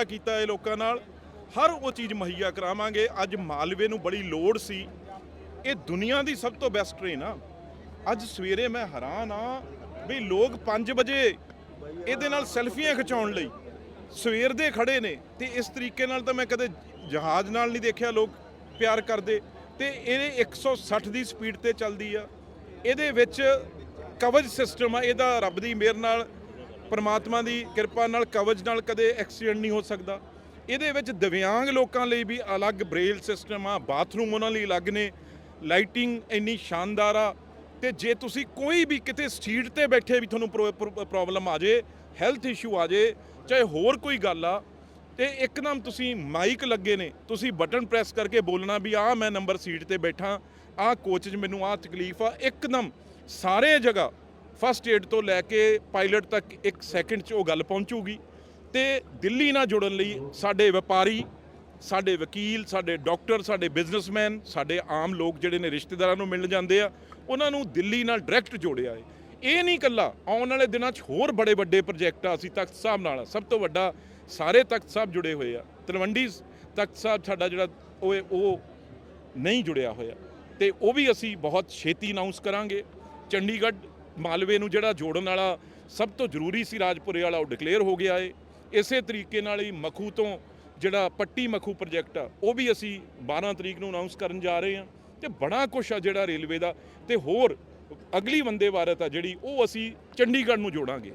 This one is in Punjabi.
ਕੀਤਾ ਹੈ ਲੋਕਾਂ ਨਾਲ। ਹਰ ਉਹ ਚੀਜ਼ ਮੁਹੱਈਆ ਕਰਾਵਾਂਗੇ। ਅੱਜ ਮਾਲਵੇ ਨੂੰ ਬੜੀ ਲੋੜ ਸੀ। ਇਹ ਦੁਨੀਆ ਦੀ ਸਭ ਤੋਂ ਬੈਸਟ ਟ੍ਰੇਨ ਆ। ਅੱਜ ਸਵੇਰੇ ਮੈਂ ਹੈਰਾਨ ਆ ਵੀ ਲੋਕ 5 ਵਜੇ ਇਹਦੇ ਨਾਲ ਸੈਲਫੀਆਂ ਖਿਚਾਉਣ ਲਈ ਸਵੇਰ ਦੇ ਖੜੇ ਨੇ ਤੇ ਇਸ ਤਰੀਕੇ ਨਾਲ ਤਾਂ ਮੈਂ ਕਦੇ ਜਹਾਜ਼ ਨਾਲ ਨਹੀਂ ਦੇਖਿਆ ਲੋਕ ਪਿਆਰ ਕਰਦੇ। ਤੇ ਇਹ 160 ਦੀ ਸਪੀਡ ਤੇ ਚੱਲਦੀ ਆ। ਇਹਦੇ ਵਿੱਚ ਕਵਚ ਸਿਸਟਮ ਆ, ਇਹਦਾ ਰੱਬ ਦੀ ਮਿਹਰ ਨਾਲ ਪਰਮਾਤਮਾ ਦੀ ਕਿਰਪਾ ਨਾਲ ਕਵਜ ਨਾਲ ਕਦੇ ਐਕਸੀਡੈਂਟ ਨਹੀਂ ਹੋ ਸਕਦਾ। ਇਹਦੇ ਵਿੱਚ ਦਿਵਿਆਂਗ ਲੋਕਾਂ ਲਈ ਵੀ ਅਲੱਗ ਬ੍ਰੇਲ ਸਿਸਟਮ ਆ, ਬਾਥਰੂਮ ਉਹਨਾਂ ਲਈ ਅਲੱਗ ਨੇ, ਲਾਈਟਿੰਗ ਇੰਨੀ ਸ਼ਾਨਦਾਰ ਆ ਤੇ ਜੇ ਤੁਸੀਂ ਕੋਈ ਵੀ ਕਿਤੇ ਸਟਰੀਟ ਤੇ ਬੈਠੇ ਵੀ ਤੁਹਾਨੂੰ ਪ੍ਰੋਬਲਮ ਆ ਜੇ, ਹੈਲਥ ਇਸ਼ੂ ਆ ਜੇ, ਚਾਹੇ ਹੋਰ ਕੋਈ ਗੱਲ ਆ, ਤੇ ਇੱਕਦਮ ਤੁਸੀਂ ਮਾਈਕ ਲੱਗੇ ਨੇ, ਤੁਸੀਂ ਬਟਨ ਪ੍ਰੈਸ ਕਰਕੇ ਬੋਲਣਾ ਵੀ ਆ ਮੈਂ ਨੰਬਰ ਸੀਟ ਤੇ ਬੈਠਾ ਆ ਕੋਚ 'ਚ ਮੈਨੂੰ ਆ ਤਕਲੀਫ ਆ, ਇੱਕਦਮ ਸਾਰੇ ਜਗ੍ਹਾ ਫਸਟ ਏਡ ਤੋਂ ਲੈ ਕੇ ਪਾਇਲਟ ਤੱਕ ਇੱਕ ਸੈਕਿੰਡ 'ਚ ਉਹ ਗੱਲ ਪਹੁੰਚੂਗੀ। ਤੇ ਦਿੱਲੀ ਨਾਲ ਜੁੜਨ ਲਈ ਸਾਡੇ ਵਪਾਰੀ, ਸਾਡੇ ਵਕੀਲ, ਸਾਡੇ ਡਾਕਟਰ, ਸਾਡੇ ਬਿਜ਼ਨਸਮੈਨ, ਸਾਡੇ ਆਮ ਲੋਕ ਜਿਹੜੇ ਨੇ ਰਿਸ਼ਤੇਦਾਰਾਂ ਨੂੰ ਮਿਲਣ ਜਾਂਦੇ ਆ, ਉਹਨਾਂ ਨੂੰ ਦਿੱਲੀ ਨਾਲ ਡਾਇਰੈਕਟ ਜੋੜਿਆ ਹੈ ਇਹ ਨਹੀਂ ਕੱਲਾ ਆਉਣ ਵਾਲੇ ਦਿਨਾਂ 'ਚ ਹੋਰ ਬੜੇ ਵੱਡੇ ਪ੍ਰੋਜੈਕਟ ਆ, ਅਸੀਂ ਤਖਤ ਸਾਹਿਬ ਨਾਲ ਸਭ ਤੋਂ ਵੱਡਾ ਸਾਰੇ ਤਖਤ ਸਾਹਿਬ ਜੁੜੇ ਹੋਏ ਆ। ਤਲਵੰਡੀ ਤਖਤ ਸਾਹਿਬ ਸਾਡਾ ਜਿਹੜਾ ਉਹ ਹੈ- ਉਹ ਨਹੀਂ ਜੁੜਿਆ ਹੋਇਆ। ਤੇ ਉਹ ਵੀ ਅਸੀਂ ਬਹੁਤ ਛੇਤੀ ਅਨਾਉਂਸ ਕਰਾਂਗੇ। ਚੰਡੀਗੜ੍ਹ ਮਾਲਵੇ ਨੂੰ ਜਿਹੜਾ ਜੋੜਨ ਵਾਲਾ ਸਭ ਤੋਂ ਜ਼ਰੂਰੀ ਸੀ ਰਾਜਪੁਰੇ ਵਾਲਾ ਉਹ ਡਿਕਲੇਅਰ ਹੋ ਗਿਆ ਏ। ਇਸੇ ਤਰੀਕੇ ਨਾਲ ਹੀ ਮਖੂ ਤੋਂ ਜਿਹੜਾ ਪੱਟੀ ਮਖੂ ਪ੍ਰੋਜੈਕਟ ਆ, ਉਹ ਵੀ ਅਸੀਂ 12 ਤਰੀਕ ਨੂੰ ਅਨਾਉਂਸ ਕਰਨ ਜਾ ਰਹੇ ਹਾਂ ਤੇ ਬੜਾ ਕੁਛ ਆ ਜਿਹੜਾ ਰੇਲਵੇ ਦਾ ਤੇ ਹੋਰ ਅਗਲੀ ਵੰਦੇ ਭਾਰਤ ਆ ਜਿਹੜੀ ਉਹ ਅਸੀਂ ਚੰਡੀਗੜ੍ਹ ਨੂੰ ਜੋੜਾਂਗੇ।